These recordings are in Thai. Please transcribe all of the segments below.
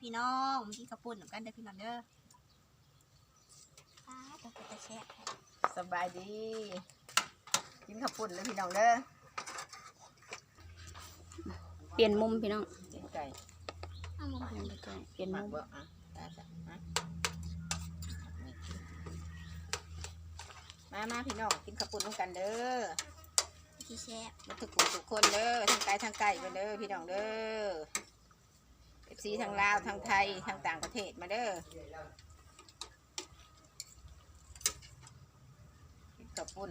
พี่น้องมากินข้าวปุ้นนำกันเด้อพี่น้องเด้อป้าต้องไปแช่สบายดี กินข้าวปุ้นเลยพี่น้องเด้อเปลี่ยนมุมพี่น้องกินไก่เอาลงเปลี่ยนไปก่อนเปลี่ยนหมัมุกมบ่อะได้จ้ะมามามาพี่น้องกินข้าวปุ้นร่วมกันเด้อที่แช่มาทุกคนทุกคนเด้อทั้งไกลทั้งไก่มาเด้อพี่น้องเด้อเอฟซีทั้งลาวทั้งไทยทั้งต่างประเทศมาเด้อกินข้าวปุ้น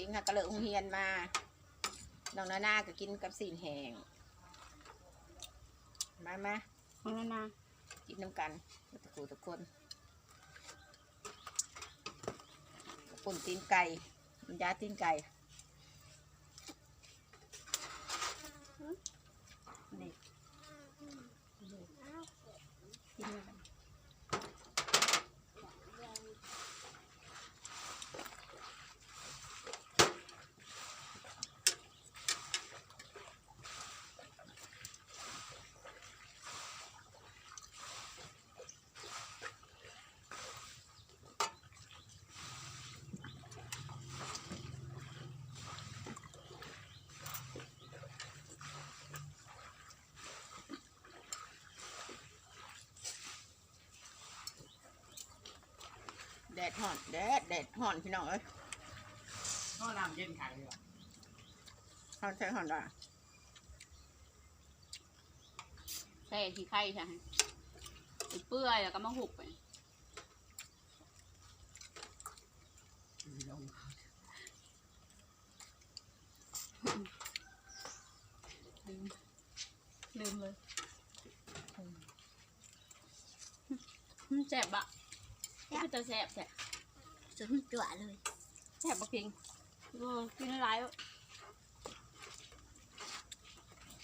คิงค่ะกระเลอะหงเฮียนมาน้องนานาก็กินกับสีนแหงมามาของนานากินน้ำกันทุกคนทุกคนข้าวปุ้นตีนไก่มันยาตีนไก่ ดดห่อนแดดแดดห่อนพี่น้องเอ้ยข้าวน้ำเย็นขายเลยเหรอห่อนใช่ห่อนว่ะใส่ขี้ไข่ใช่ไหมไปเปื่อยแล้วก็มาหุบไปลืมลืมเลยอืมแซ่บอะนี่คือ จะแซ่บแซ่บจนจั่วเลยแซ่บบักพิงเออกินอะไรวะ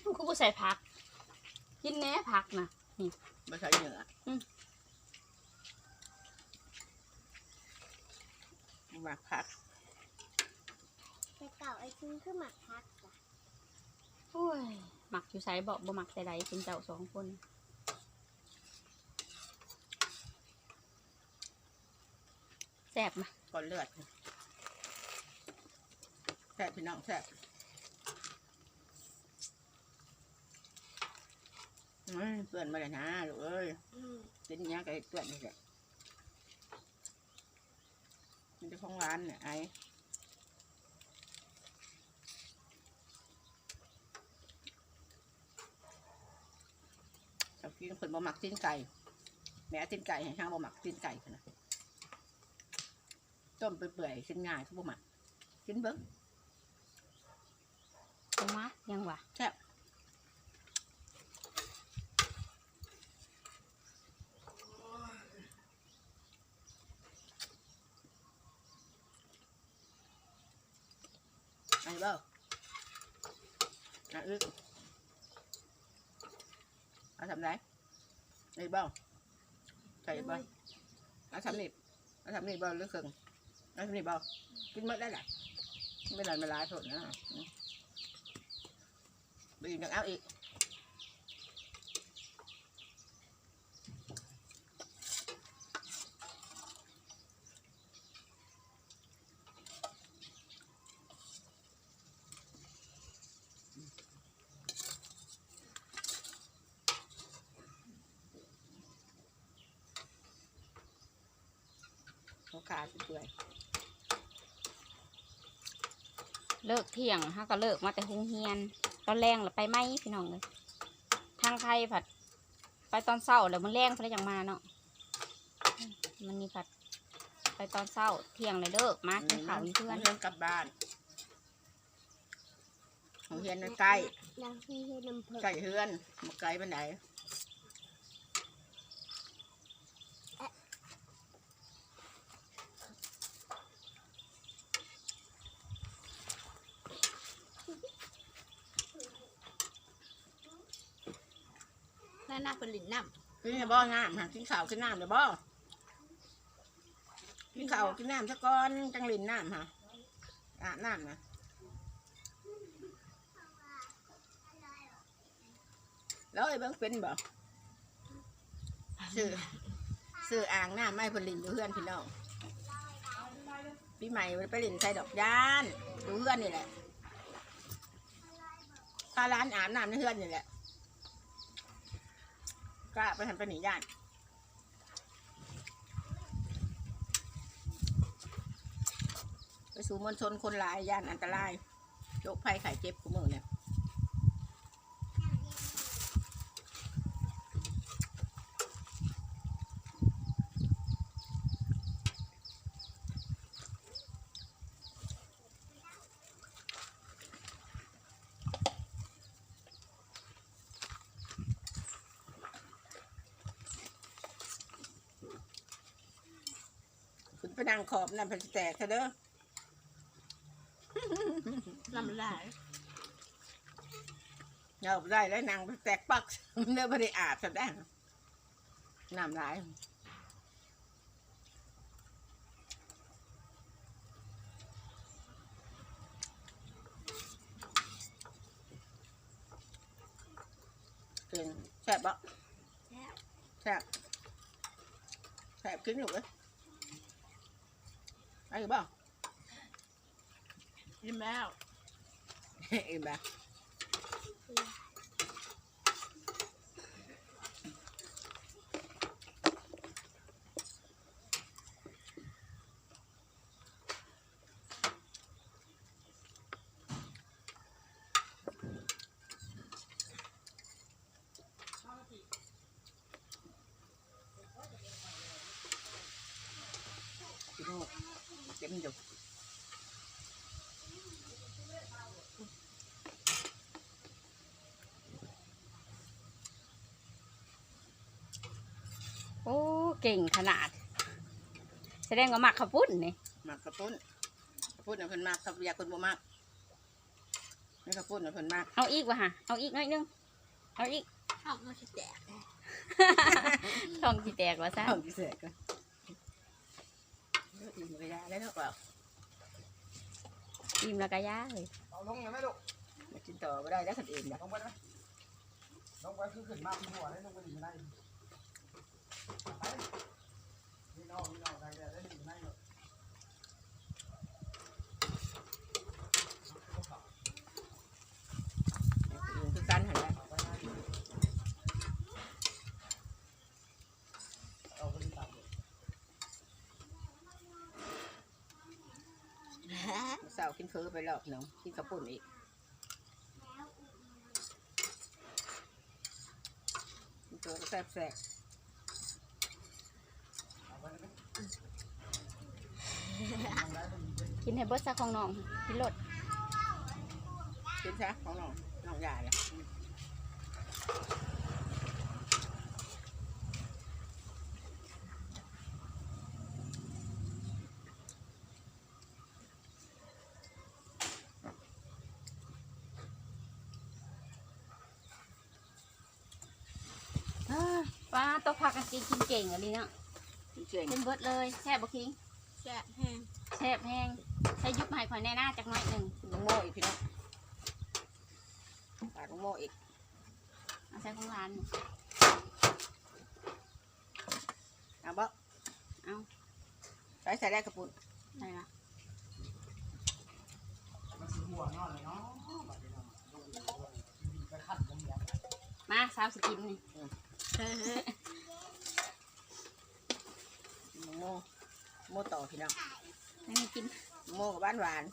มันก็บ่ใส่ผัก กินแหน่ผักนะไม่ใช่เหนืออมหมักผักแต่เก่าไอ้ชิ้นคือหมักพักจ้ะโอ้ยหมักอยู่ไซบอกบ่หมักแต่ใดเป็นเจ้าสองคน แซ่บนะก่อนเลือดแซ่บพี่น้องแซ่บเอ้ยเปื่อนมาเลยนะลูกเอ้ยอืมเป็นอยังไงเปื่อนนี่แหละมันจะของร้านเนี่ยไอ้ชอบกินคนบ่หมักตีนไก่ แม่ตีนไก่ให้ช่างบ่หมักตีนไก่พุ่นนะ ต้มไปเปื่อยๆกินง่ายเขาบ่หมักกินเบิ้งเอามายังวะแซ่บไอ้เบ้าอะอึกเอาทำไรไอ้เบ้าใส่เบ้าเอาทำนี่เอาทำนี่เบ้าหรือครึ่งเอันนี้บอกกินหมดได้แหละไม่หลายไม่หลายผลนะอืมไปอีกนักเอาอีก ขาขาดเปื่อยเลิกเที่ยงฮะก็เลิกมาแต่หุงเฮียน ตอนแรงแล้วไปไหมพี่น้องเลยทางไทยผัด ไปตอนเช้าแล้วมันแรงเพราะยังมาเนาะมันนี่ผัด ไปตอนเช้าเที่ยงเลยเลิกมากินข้าวอยู่เพื่อนเพื่อนกลับบ้านของเฮียนมันใกล้ นางที่ให้น้ำเพิ่มใกล้เฮือนมาไกลปันไหน แล้วหน้าเป็นหลินน้ กินใน บ่อน้ำฮะกินข้าวกินน้ำเดี๋ยวบ่กินข้าวกินน้ำสักก้อนจังลินน้ำฮะอาบน้ำนะแล้วไอ้เบิ่งเป็นบ่ซื้อซื้ออ่างน้ำไม่เพนลินอยู่เพื่อนพี่น้องปีใหม่ไปลินใส่ดอกยานดูเพื่อนนี่แหละถ้าร้านอาบน้ำในเพื่อนนี่แหละ กล้าไปทำไปหนีย่านไปสู่มวลชนคนหลายย่านอันตรายโรคภัยไข้เจ็บกูมือเนี่ย ขอบนั่นเป็นสิแตกซะเด้อลำลายเอาบ่ได้แล้วนางไปแตกปักเด้อไม่ได้อาบซะได้น้ำลายเก่งแซ่บบ่แซ่บแซ่บกินอยู่เลย ไอ้บ่ยิ้มแล้วเอ็มบ่พี่น้องเต็มอยู่ โอ้ เก่งขนาด แสดงว่ามักขับปุ้นนี่หมักกระปุ้นกระปุ้นน่ะเพิ่นมากครับอยากคนบ่มากนี่กระปุ้นน่ะเพิ่นมากเอาอีกวะฮะเอาอีกหน้อยนึงเอาอีกออกมาสิแตกท้องจีแตกว่าซะเอาดิเสกก็เอออีกมันก็ยาแล้วเนาะเปล่าอิ่มแล้วก็ย่าเลยเอาลงเลยไหมลูกมากินต่อบ่ได้แล้วคนอื่นน่ะลงไปได้ไหมลงไปคือขึ้นมาที่หัวได้ลงไปอยู่ในไปนี่นอกนี่นอกได้ได้ได้ กันหันและเอาไปได้เอาไปตัดเลยเร้ากินเฟอไปรอบหนึงกินกระปุ้นอีกกินเฟอก็แซ่บเอาไปได้ไหม กินให้เบิดซะของน้องกินรสๆกินซะของน้องน้องยาเลยอ่าป้าตัวผักกันกินกินเก่งอันนี้เนาะเก่ง เป็นเบิดเลยแซ่บบ่คิงแซ่บแห้ง แซ่บแห้ง ใช้ยุบใหายข่อยแน่หน้าจักหน่อยหนึ่งน้องโม่อีกพี่น้องปาดน้องโม่อีกเอาใส่ของร้านเอาบ่เอาใส่ใส่ได้กระปุ้นใส่ละมันสีหัวนอนเลยเนาะบัดนี้เนาะลงอยู่ไปขัดลงอย่างมาสาวสกินนี่น้องโม่โม่ต่อพี่น้องให้มันกิน โม่กับบ้านหวาน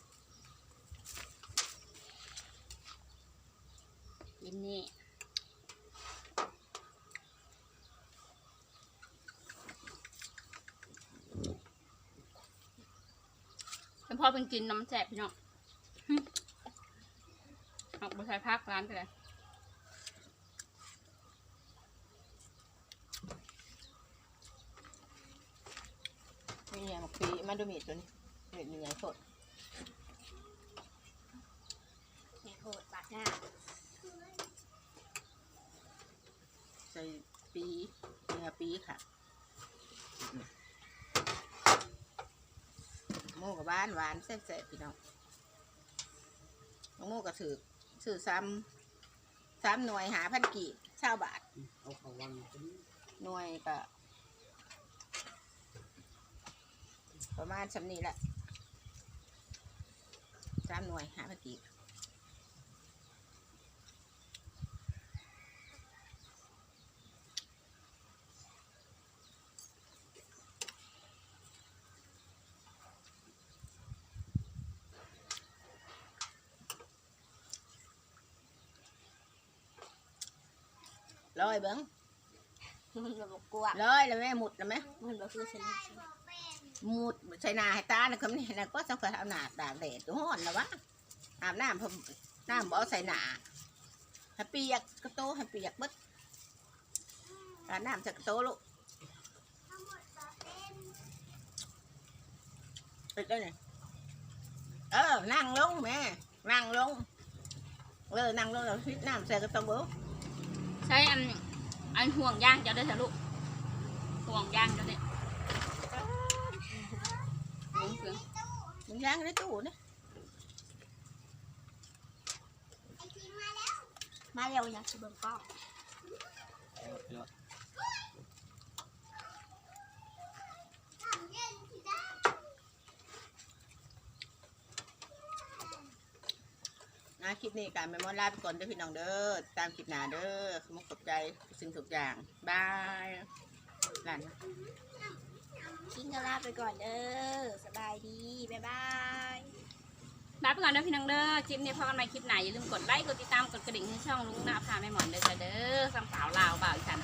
กินนี่เป็นพ่อเป็นกินน้ำแสบพี่น้องหึเอาไปใส่พักร้านไปเลยมีอย่างหมกปีมาดูมีดตัวนี้ มีดมีอย่างสดแหกโหดบาดหน้าใส่ปีเนื้อปีค่ะโม่กับบ้านหวานแซ่บๆพี่น้องน้องโม่ก็ถือถือซ้ำซ้ำหน่วยหาพันกีบเช้าบาทเอาเขาวังเป็นหน่วยก็ประมาณสำนี้แหละ สามหน่วยหาพันกีบร้อยเบิ้งมันบอกกลัวร้อยแล้วแม่หมุดแล้วไหมมันบอกคือฉันห มุดใส่นาให้ตานะคำนี้นะก็ต้องเคยอาบน้ำตากแดดตัวห้อนแล้วะอาบน้ำผมน้ำบ่เอาใส่หนาให้เปียกกระโตให้เปียกเบิดอาบน้ำใส่กระโตลูกติดได้เลยเออ นั่งลงแม่ นั่งลงเออนั่งลงแล้วพิดน้ำใส่กระโตเบิ้งใช้อันอันห่วงย่างจ้าได้ทะลุห่วงย่างจ้าเนี่ยห่วงเสือ มึง ย่างในตู้นะมาเร็วอยากจะเบิ่งกล้องนะคลิปนี้การแม่มอนลาไปก่อนเด้อพี่น้องเด้อตามคลิปหน้าเด้อขมุกขอบใจสิ่งทุกอย่างบายหลาน นะทิ้งกันลาไปก่อนเด้อสบายดีบ๊ายบายลาไปก่อนเด้อพี่น้องเด้อคลิปนี้พอกันใหม่คลิปไหนอย่าลืมกดไลค์กดติดตามกดกระดิ่งให้ช่องลุงนาพาแม่หมอนเด้อจ้ะเด้อสัมสาวลาวบ่าวอีสาน